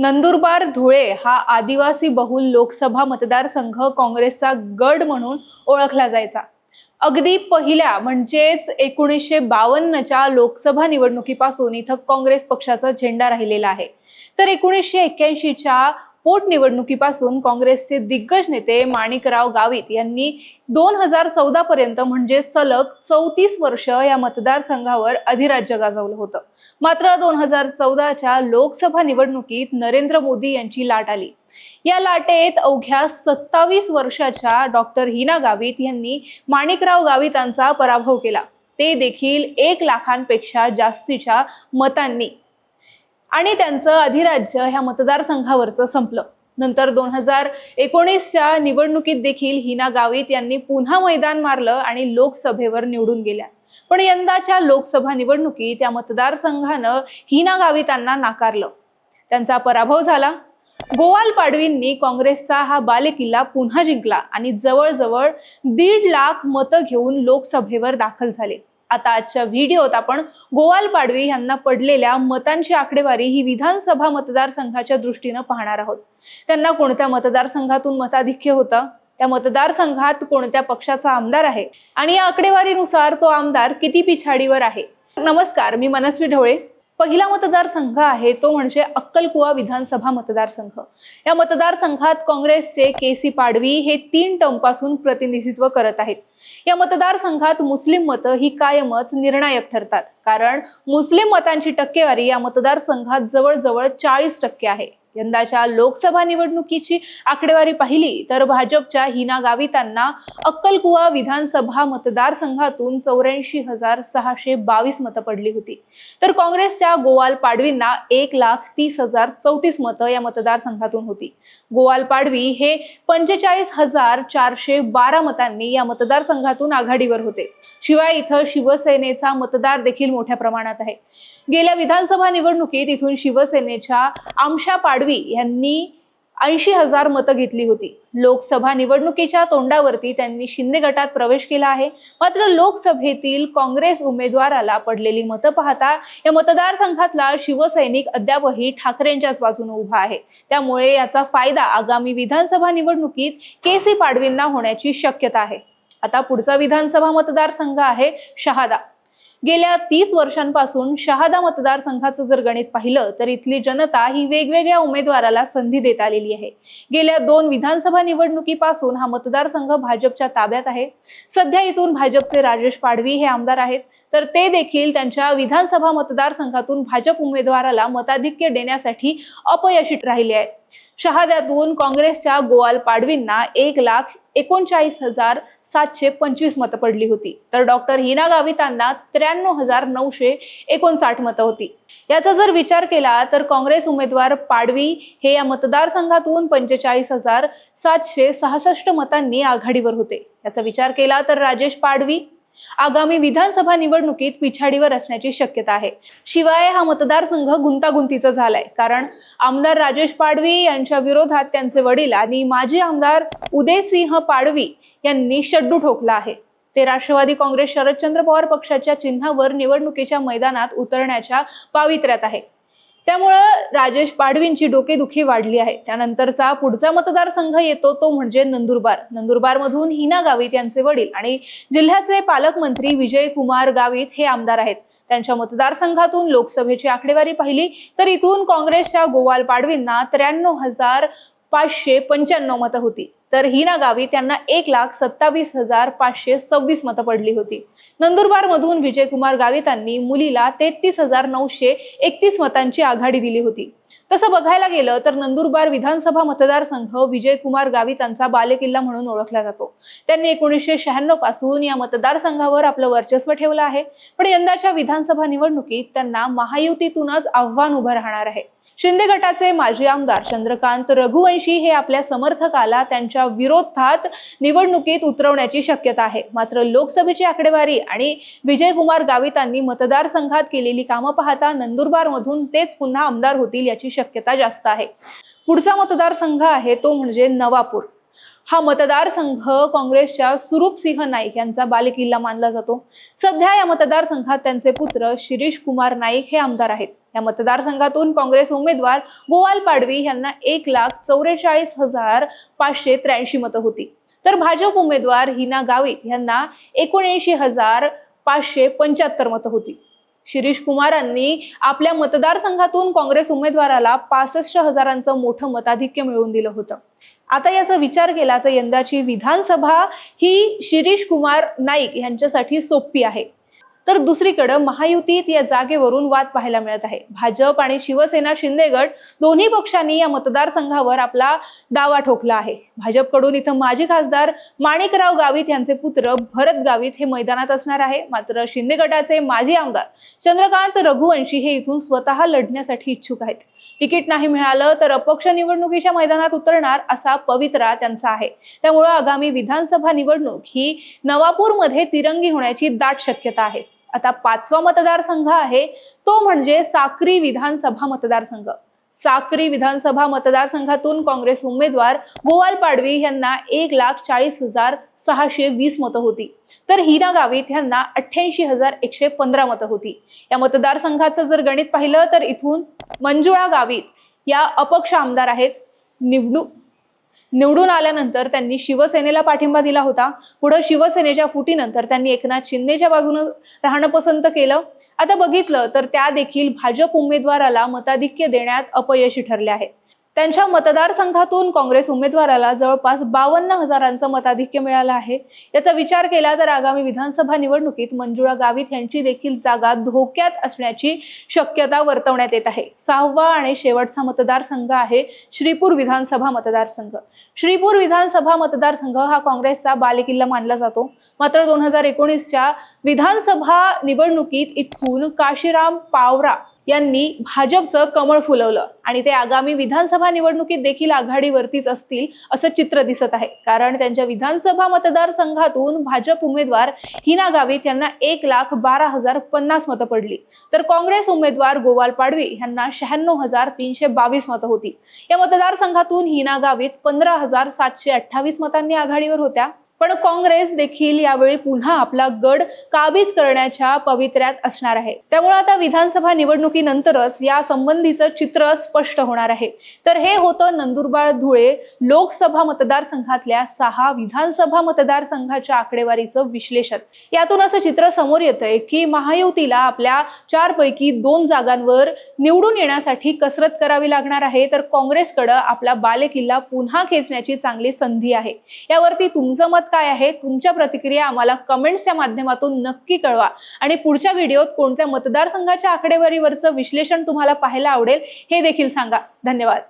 नंदुरबार धुळे हा आदिवासी बहुल लोकसभा मतदारसंघ काँग्रेसचा गड म्हणून ओळखला जायचा. अगदी पहिल्या म्हणजेच एकोणीसशे बावन्नच्या लोकसभा निवडणुकीपासून इथं काँग्रेस पक्षाचा झेंडा राहिलेला आहे. तर एकोणीसशे एक्क्याऐंशीच्या पोटनिवडणुकीपासून काँग्रेसचे दिग्गज नेते माणिकराव गावित यांनी दोन हजार चौदा पर्यंत म्हणजे सलग चौतीस वर्ष या मतदारसंघावर अधिराज्य गाजवलं होतं. मात्र दोन हजार चौदाच्या लोकसभा निवडणुकीत नरेंद्र मोदी यांची लाट आली. या लाटेत अवघ्या सत्तावीस वर्षाच्या डॉक्टर हिना गावित यांनी माणिकराव गावितांचा पराभव केला. ते देखील एक लाखांपेक्षा जास्तीच्या मतांनी. आणि त्यांचं अधिराज्य ह्या मतदारसंघावरचं संपलं. नंतर दोन हजार एकोणीसच्या निवडणुकीत देखील हिना गावित यांनी पुन्हा मैदान मारलं आणि लोकसभेवर निवडून गेल्या. पण यंदाच्या लोकसभा निवडणुकीत त्या मतदारसंघानं हिना गावितांना नाकारलं. त्यांचा पराभव झाला. गोवाल पाडवींनी काँग्रेसचा हा बालेकिल्ला पुन्हा जिंकला आणि जवळजवळ दीड लाख मतं घेऊन लोकसभेवर दाखल झाले. आता आजच्या व्हिडिओत आपण गोवाल पाडवी यांना पडलेल्या मतांची आकडेवारी ही विधानसभा मतदारसंघाच्या दृष्टीनं पाहणार आहोत. त्यांना कोणत्या मतदारसंघातून मताधिक्य होतं? त्या मतदारसंघात कोणत्या पक्षाचा आमदार आहे? आणि या आकडेवारीनुसार तो आमदार किती पिछाडीवर आहे? नमस्कार मी मनस्वी ढवळे. पहिला मतदारसंघ आहे तो म्हणजे अक्कलकुवा विधानसभा मतदारसंघ. या मतदारसंघात काँग्रेसचे के सी पाडवी हे तीन टर्मपासून प्रतिनिधित्व करत आहेत. या मतदारसंघात मुस्लिम मतं ही कायमच निर्णायक ठरतात. कारण मुस्लिम मतांची टक्केवारी या मतदारसंघात जवळजवळ चाळीस टक्के आहे. यंदाच्या लोकसभा निवडणुकीची आकडेवारी पाहिली तर भाजपच्या हिना गावितांना अक्कलकुवा विधानसभा मतदारसंघातून चौऱ्याऐंशी हजार सहाशे बावीस मतं पडली होती. तर काँग्रेसच्या गोवाल पाडवींना एक लाख तीस हजार चौतीस मतं या मतदारसंघातून होती. गोवाल पाडवी हे पंचेचाळीस हजार चारशे बारा मतांनी या मतदारसंघातून आघाडीवर होते. शिवाय इथं शिवसेनेचा मतदार देखील मोठ्या प्रमाणात आहे. गेल्या विधानसभा निवडणुकीत इथून शिवसेनेच्या आमशा पाडवी पाडवी यांनी ऐंशी हजार मतं घेतली होती. लोकसभा निवडणुकीच्या तोंडावरती त्यांनी शिंदे गटात प्रवेश केला आहे. मात्र लोकसभेतील काँग्रेस उमेदवाराला पडलेली मतं पाहता या मतदारसंघातला शिवसैनिक अद्यापही ठाकरेंच्याच बाजूने उभा आहे. त्यामुळे याचा फायदा आगामी विधानसभा निवडणुकीत के सी पाडवींना होण्याची शक्यता आहे. आता पुढचा विधानसभा मतदारसंघ आहे शहादा. गेल्या तीस वर्षांपासून शहादा मतदारसंघाचं जर गणित पाहिलं तर इथली जनता ही वेगवेगळ्या उमेदवाराला संधी देत आलेली आहे. गेल्या दोन विधानसभा निवडणुकीपासून हा मतदारसंघ भाजपच्या ताब्यात आहे. सध्या इथून भाजपचे राजेश पाडवी हे आमदार आहेत. तर ते देखील त्यांच्या विधानसभा मतदारसंघातून भाजप उमेदवाराला मताधिक्य देण्यासाठी अपयशी राहिले आहे शहाद्यातून काँग्रेसच्या गोवाल पाडवींना एक लाख एकोणचाळीस हजार सातशे पंचवीस मतं पडली होती. तर डॉक्टर हिना गावितांना त्र्याण्णव हजार नऊशे एकोणसाठ मतं होती. याचा जर विचार केला तर काँग्रेस उमेदवार पाडवी हे या मतदारसंघातून पंचेचाळीस हजार सातशे सहासष्ट मतांनी आघाडीवर होते. याचा विचार केला तर राजेश पाडवी आगामी विधानसभा निवडणुकीत पिछाडीवर असण्याची शक्यता आहे. शिवाय हा मतदारसंघ गुंतागुंतीचा झालाय. कारण आमदार राजेश पाडवी यांच्या विरोधात त्यांचे वडील आणि माजी आमदार उदयसिंह पाडवी यांनी शड्डू ठोकला आहे. ते राष्ट्रवादी काँग्रेस शरदचंद्र पवार पक्षाच्या चिन्हावर निवडणुकीच्या मैदानात उतरण्याच्या पावित्र्यात आहे. त्यामुळं राजेश पाडवींची डोकेदुखी वाढली आहे. त्यानंतरचा पुढचा मतदारसंघ येतो तो म्हणजे नंदुरबार. नंदुरबार मधून हिना गावित यांचे वडील आणि जिल्ह्याचे पालकमंत्री विजय कुमार गावित हे आमदार आहेत. त्यांच्या मतदारसंघातून लोकसभेची आकडेवारी पाहिली तर इथून काँग्रेसच्या गोवाल पाडवींना त्र्याण्णव हजार पाचशे पंच्याण्णव मतं होती. तर हिना गावी त्यांना एक लाख सत्तावीस हजार पाचशे सव्वीस मतं पडली होती. नंदुरबार मधून विजयकुमार गावितांनी मुलीला तेहतीस हजार नऊशे एकतीस मतांची आघाडी दिली होती. तसं बघायला गेलं तर नंदुरबार विधानसभा मतदारसंघ विजयकुमार गावितांचा बालेकिल्ला म्हणून ओळखला जातो. त्यांनी एकोणीसशे शहाण्णवपासून या मतदारसंघावर आपलं वर्चस्व ठेवलं आहे. पण यंदाच्या विधानसभा निवडणुकीत त्यांना महायुतीतूनच आव्हान उभं राहणार आहे. शिंदे गटाचे माजी आमदार चंद्रकांत रघुवंशी हे आपल्या समर्थकाला त्यांच्या विरोधात निवडणुकीत उतरवण्याची शक्यता आहे. मात्र लोकसभेची आकडेवारी आणि विजयकुमार गावितांनी मतदारसंघात केलेली कामं पाहता नंदुरबार मधून तेच पुन्हा आमदार होतील याची शक्यता जास्त आहे. पुढचा मतदारसंघ आहे तो म्हणजे नवापूर. हा मतदारसंघ काँग्रेसच्या सुरूप सिंह नाईक यांचा बालेकिल्ला मानला जातो. सध्या या मतदारसंघात त्यांचे पुत्र शिरीष कुमार नाईक हे आमदार आहेत. या मतदारसंघातून काँग्रेस उमेदवार गोवाल पाडवी यांना एक लाख चौवेचाळीस हजार पाचशे त्र्याऐंशी मतं होती. तर भाजप उमेदवार हिना गावित यांना एकोणऐंशी हजार पाचशे पंच्याहत्तर मतं होती. शिरीष कुमारांनी आपल्या मतदारसंघातून काँग्रेस उमेदवाराला पासष्ट हजारांचं मोठं मताधिक्य मिळवून दिलं होतं. आता याचा विचार केला तर यंदाची विधानसभा ही शिरीष कुमार नाईक यांच्यासाठी सोपी आहे. तर दुसरीकडं महायुतीत या जागेवरून वाद पाहायला मिळत आहे. भाजप आणि शिवसेना शिंदेगड दोन्ही पक्षांनी या मतदारसंघावर आपला दावा ठोकला आहे. भाजपकडून इथं माजी खासदार माणिकराव गावित यांचे पुत्र भरत गावित हे मैदानात असणार आहे. मात्र शिंदे गटाचे माजी आमदार चंद्रकांत रघुवंशी हे इथून स्वतः लढण्यासाठी इच्छुक आहेत. तिकीट नाही मिळालं तर अपक्ष निवडणुकीच्या मैदानात उतरणार असा पवित्रा त्यांचा आहे. त्यामुळं आगामी विधानसभा निवडणूक ही नवापूरमध्ये तिरंगी होण्याची दाट शक्यता आहे. आता पाचवा मतदारसंघ आहे तो म्हणजे साक्री विधानसभा मतदारसंघ. साक्री विधानसभा मतदारसंघातून काँग्रेस उमेदवार गोवाल पाडवी यांना एक लाख चाळीस हजार सहाशे वीस मतं होती. तर हिना गावित यांना अठ्ठ्याऐंशी हजार एकशे पंधरा मतं होती. या मतदारसंघाचं जर गणित पाहिलं तर इथून मंजुळा गावित या अपक्ष आमदार आहेत निवडणूक निवडून आल्यानंतर त्यांनी शिवसेनेला पाठिंबा दिला होता. पुढे शिवसेनेच्या फुटीनंतर त्यांनी एकनाथ शिंदेच्या बाजूने राहणं पसंत केलं. आता बघितलं तर त्या देखील भाजप उमेदवाराला मताधिक्य देण्यात अपयशी ठरले आहेत. त्यांच्या मतदारसंघातून काँग्रेस उमेदवाराला जवळपास बावन्न हजारांचं मताधिक्य मिळालं आहे. याचा विचार केला तर आगामी विधानसभा निवडणुकीत मंजुळा गावित यांची देखील जागा धोक्यात असण्याची शक्यता वर्तवण्यात येत आहे. सहावा आणि शेवटचा मतदारसंघ आहे श्रीपूर विधानसभा मतदारसंघ. श्रीपूर विधानसभा मतदारसंघ हा काँग्रेसचा बालेकिल्ला मानला जातो. मात्र दोन हजार एकोणीसच्या विधानसभा निवडणुकीत इथून काशीराम पावरा यांनी भाजपचं कमळ फुलवलं. आणि ते आगामी विधानसभा निवडणुकीत देखील आघाडीवरतीच असतील असं चित्र दिसत आहे. कारण त्यांच्या विधानसभा मतदारसंघातून भाजप उमेदवार हिना गावित यांना एक लाख बारा हजार पन्नास मतं पडली. तर काँग्रेस उमेदवार गोवाल पाडवी यांना शहाण्णव हजार तीनशे बावीस मतं होती. या मतदारसंघातून हिना गावित पंधरा हजार सातशे अठ्ठावीस मतांनी आघाडीवर होत्या. पण काँग्रेस देखील यावेळी पुन्हा आपला गड काबीज करण्याच्या पवित्र्यात असणार आहे. त्यामुळे आता विधानसभा निवडणुकीनंतरच या संबंधीचं चित्र स्पष्ट होणार आहे. तर हे होतं नंदुरबार धुळे लोकसभा मतदारसंघातल्या सहा विधानसभा मतदारसंघाच्या आकडेवारीचं विश्लेषण. यातून असं चित्र समोर येतंय की महायुतीला आपल्या चार पैकी दोन जागांवर निवडून येण्यासाठी कसरत करावी लागणार आहे. तर काँग्रेसकडं आपला बालेकिल्ला पुन्हा खेचण्याची चांगली संधी आहे. यावरती तुमचं मत मत काय आहे? तुमच्या प्रतिक्रिया आम्हाला कमेंट्सच्या माध्यमातून नक्की कळवा. आणि पुढच्या व्हिडिओत कोणत्या मतदारसंघाच्या आकडेवारीवरचं विश्लेषण तुम्हाला पाहायला आवडेल हे देखील सांगा. धन्यवाद.